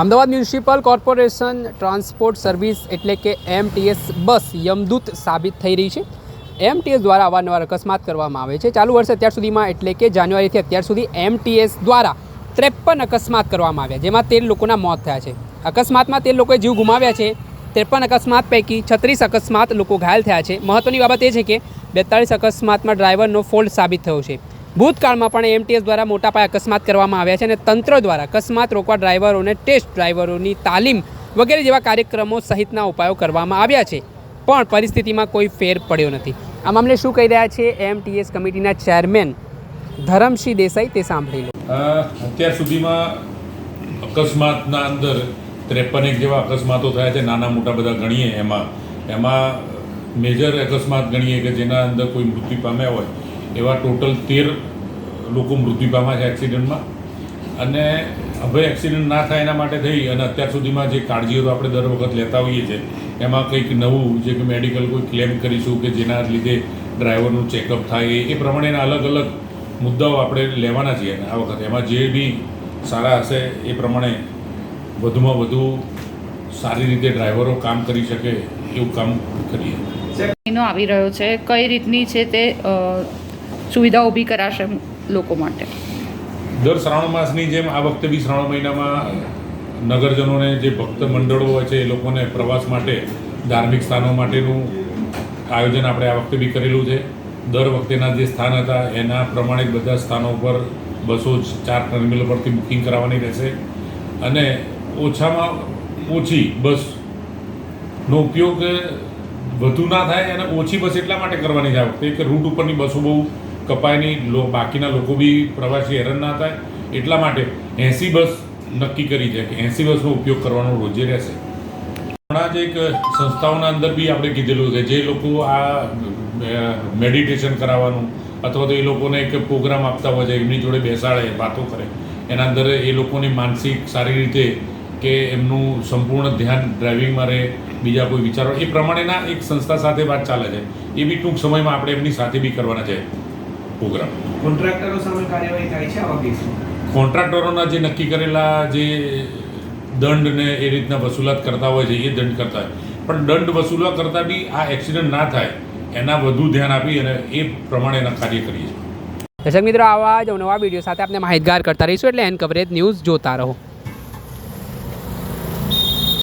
Ahmedabad municipal corporation transport service એટલે કે MTS બસ યમદૂત સાબિત થઈ રહી છે. એમટીએસ દ્વારા અવારનવાર અકસ્માત કરવામાં આવે છે. ચાલુ વર્ષે અત્યાર સુધીમાં એટલે કે જાન્યુઆરીથી અત્યાર સુધી એમટીએસ દ્વારા ત્રેપન અકસ્માત કરવામાં આવ્યા, જેમાં તેર લોકોના મોત થયા છે. અકસ્માતમાં તેર લોકોએ જીવ ગુમાવ્યા છે. ત્રેપન અકસ્માત પૈકી છત્રીસ અકસ્માત લોકો ઘાયલ થયા છે. મહત્વની બાબત એ છે કે બેતાળીસ અકસ્માતમાં ડ્રાઈવરનો ફોલ્ટ સાબિત થયો છે. ભૂતકાળમાં પણ એમટીએસ દ્વારા મોટા પાયે અકસ્માત કરવામાં આવ્યા છે અને તંત્ર દ્વારા અકસ્માત રોકવા ડ્રાઈવરોને ટેસ્ટ ડ્રાઈવરોની તાલીમ વગેરે જેવા કાર્યક્રમો સહિતના ઉપાયો કરવામાં આવ્યા છે. પણ પરિસ્થિતિમાં કોઈ ફેર પડ્યો નથી. આ મામલે શું કહી રહ્યા છે એમટીએસ કમિટીના ચેરમેન ધરમસિંહ દેસાઈ તે સાંભળી લો. અત્યાર સુધીમાં અકસ્માતના અંદર ત્રેપનેક જેવા અકસ્માતો થયા છે. નાના મોટા બધા ગણીએ એમાં. એમાં મેજર અકસ્માત ગણીએ કે જેના અંદર કોઈ મૃત્યુ પામ્યા હોય એવા ટોટલ તેર લોકો મૃત્યુ પામ્યા છે એક્સિડન્ટમાં. અને હવે એક્સિડન્ટ ના થાય એના માટે થઈ અને અત્યાર સુધીમાં જે કાળજીઓ આપણે દર વખત લેતા હોઈએ છીએ, એમાં કંઈક નવું જે કે મેડિકલ કોઈ ક્લેમ કરીશું કે જેના લીધે ડ્રાઈવરનું ચેકઅપ થાય, એ- પ્રમાણેના અલગ અલગ મુદ્દાઓ આપણે લેવાના છીએ આ વખતે. એમાં જે બી સારા હશે એ પ્રમાણે વધુમાં વધુ સારી રીતે ડ્રાઈવરો કામ કરી શકે એવું કામ કરીએ. આવી રહ્યો છે. કઈ રીતની છે તે સુવિધા ઊભી કરાશે લોકો માટે. દર શ્રાવણ માસની જેમ આ વખતે બી શ્રાવણ મહિનામાં નગરજનોને જે ભક્ત મંડળો હોય છે, એ લોકોને પ્રવાસ માટે, ધાર્મિક સ્થાનો માટેનું આયોજન આપણે આ વખતે બી કરેલું છે. દર વખતેના જે સ્થાન હતા, એના પ્રમાણે બધા સ્થાનો પર બસો ચાર ટર્મિનલ પરથી બુકિંગ કરાવવાની રહેશે. અને ઓછામાં ઓછી બસનો ઉપયોગ વધુ ના થાય અને ઓછી બસ એટલા માટે કરવાની છે આ વખતે કે રૂટ ઉપરની બસો બહુ કપાય નહીં બાકીના લોકો બી પ્રવાસી હેરાન ના થાય. એટલા માટે એંસી બસ નક્કી કરી છે કે એંસી બસનો ઉપયોગ કરવાનો રોજે રહેશે. હમણાં જ એક સંસ્થાઓના અંદર બી આપણે કીધેલું છે જે લોકો આ મેડિટેશન કરાવવાનું અથવા તો એ લોકોને એક પ્રોગ્રામ આપતા હોય છે, એમની જોડે બેસાડે, વાતો કરે. એના અંદર એ લોકોની માનસિક, સારી રીતે કે એમનું સંપૂર્ણ ધ્યાન ડ્રાઇવિંગમાં રહે, બીજા કોઈ વિચારો. એ પ્રમાણેના એક સંસ્થા સાથે વાત ચાલે છે. એ બી ટૂંક સમયમાં આપણે એમની સાથે બી કરવાના છે. પ્રોગ્રામ. કોન્ટ્રાક્ટરો સામે કાર્યવાહી થાય છે આવા કેસમાં કોન્ટ્રાક્ટરોના જે નક્કી કરેલા જે દંડને એ રીતના વસૂલાત કરતા હોય છે એ દંડ કરતા હોય. પણ દંડ વસૂલવા કરતાં બી આ એક્સિડન્ટ ના થાય એના વધુ ધ્યાન આપી અને એ પ્રમાણેના કાર્ય કરીએ. છીએ દર્શક મિત્રો આવા જ નવા વીડિયો સાથે આપણે માહિતગાર કરતા રહીશું એટલે એન કવરેજ ન્યૂઝ જોતા રહો.